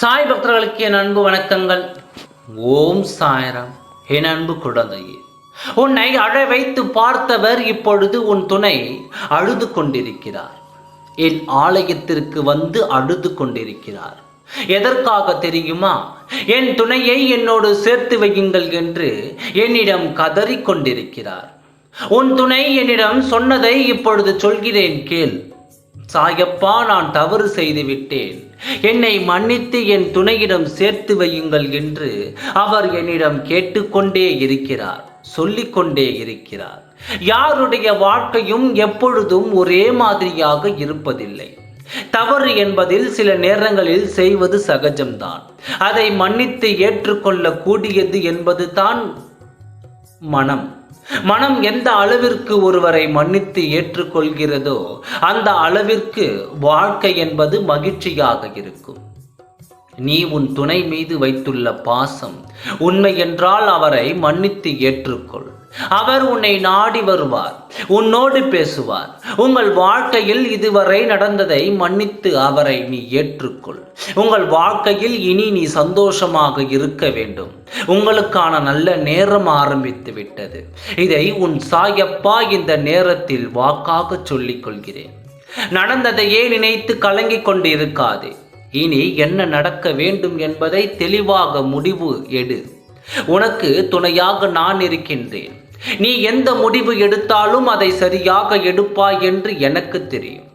சாய் பக்தர்களுக்கு என் அன்பு வணக்கங்கள். ஓம் சாயரம். என் அன்பு குழந்தையே உன்னை அழ வைத்து பார்த்தவர் இப்பொழுது உன் துணை அழுது கொண்டிருக்கிறார். என் ஆலயத்திற்கு வந்து அழுது கொண்டிருக்கிறார். எதற்காக தெரியுமா? என் துணையை என்னோடு சேர்த்து வையுங்கள் என்று என்னிடம் கதறிக் கொண்டிருக்கிறார். உன் துணை என்னிடம் சொன்னதை இப்பொழுது சொல்கிறேன் கேள். சாயப்பா நான் தவறு செய்து விட்டேன் என்னை மன்னித்து என் துணையிடம் சேர்த்து வையுங்கள் என்று அவர் என்னிடம் கேட்டுக்கொண்டே இருக்கிறார் சொல்லிக்கொண்டே இருக்கிறார். யாருடைய வாழ்க்கையும் எப்பொழுதும் ஒரே மாதிரியாக இருப்பதில்லை. தவறு என்பதில் சில நேரங்களில் செய்வது சகஜம்தான். அதை மன்னித்து ஏற்றுக்கொள்ள கூடியது என்பது தான் மனம். மனம் எந்த அளவிற்கு ஒருவரை மன்னித்து ஏற்றுக்கொள்கிறதோ அந்த அளவிற்கு வாழ்க்கை என்பது மகிழ்ச்சியாக இருக்கும். நீ உன் துணை மீது வைத்துள்ள பாசம் உண்மை என்றால் அவரை மன்னித்து ஏற்றுக்கொள். அவர் உன்னை நாடி வருவார் உன்னோடு பேசுவார். உங்கள் வாழ்க்கையில் இதுவரை நடந்ததை மன்னித்து அவரை நீ ஏற்றுக்கொள். உங்கள் வாழ்க்கையில் இனி நீ சந்தோஷமாக இருக்க வேண்டும். உங்களுக்கான நல்ல நேரம் ஆரம்பித்து விட்டது. இதை உன் சாயப்பா இந்த நேரத்தில் வாக்காக சொல்லிக் கொள்கிறேன். நடந்ததையே நினைத்து கலங்கிக் கொண்டிருக்காதே. இனி என்ன நடக்க வேண்டும் என்பதை தெளிவாக முடிவு எடு. உனக்கு துணையாக நான் இருக்கின்றேன். நீ எந்த முடிவு எடுத்தாலும் அதை சரியாக எடுப்பாய் என்று எனக்கு தெரியும்.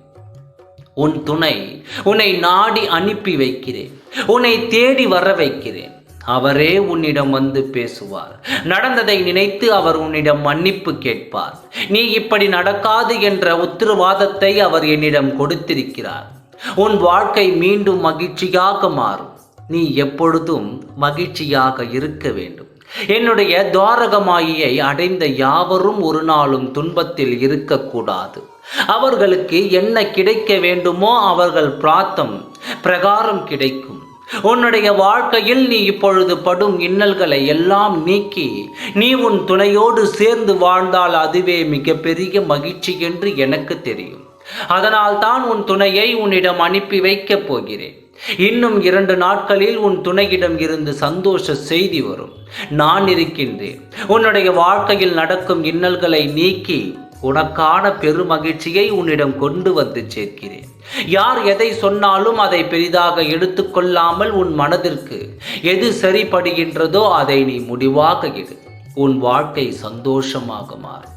உன் துணை உன்னை நாடி அனுப்பி வைக்கிறேன். உன்னை தேடி வர வைக்கிறேன். அவரே உன்னிடம் வந்து பேசுவார். நடந்ததை நினைத்து அவர் உன்னிடம் மன்னிப்பு கேட்பார். நீ இப்படி நடக்காது என்ற உத்தரவாதத்தை அவர் என்னிடம் கொடுத்திருக்கிறார். உன் வாழ்க்கை மீண்டும் மகிழ்ச்சியாக மாறும். நீ எப்பொழுதும் மகிழ்ச்சியாக இருக்க வேண்டும். என்னுடைய துவாரகமாயியை அடைந்த யாவரும் ஒரு நாளும் துன்பத்தில் இருக்கக்கூடாது. அவர்களுக்கு என்ன கிடைக்க வேண்டுமோ அவர்கள் பிராத்தம் பிரகாரம் கிடைக்கும். உன்னுடைய வாழ்க்கையில் நீ இப்பொழுது படும் இன்னல்களை எல்லாம் நீக்கி நீ உன் துணையோடு சேர்ந்து வாழ்ந்தால் அதுவே மிகப்பெரிய மகிழ்ச்சி என்று எனக்கு தெரியும். அதனால் தான் உன் துணையை உன்னிடம் அனுப்பி வைக்கப் போகிறேன். இன்னும் இரண்டு நாட்களில் உன் துணையிடம் இருந்து சந்தோஷ செய்தி வரும். நான் இருக்கின்றேன். உன்னுடைய வாழ்க்கையில் நடக்கும் இன்னல்களை நீக்கி உனக்கான பெருமகிழ்ச்சியை உன்னிடம் கொண்டு வந்து சேர்க்கிறேன். யார் எதை சொன்னாலும் அதை பெரிதாக எடுத்துக்கொள்ளாமல் உன் மனதிற்கு எது சரிப்படுகின்றதோ அதை நீ முடிவாக எடு. உன் வாழ்க்கை சந்தோஷமாக மாறும்.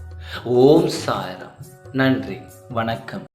ஓம் சாயரம். நன்றி. வணக்கம்.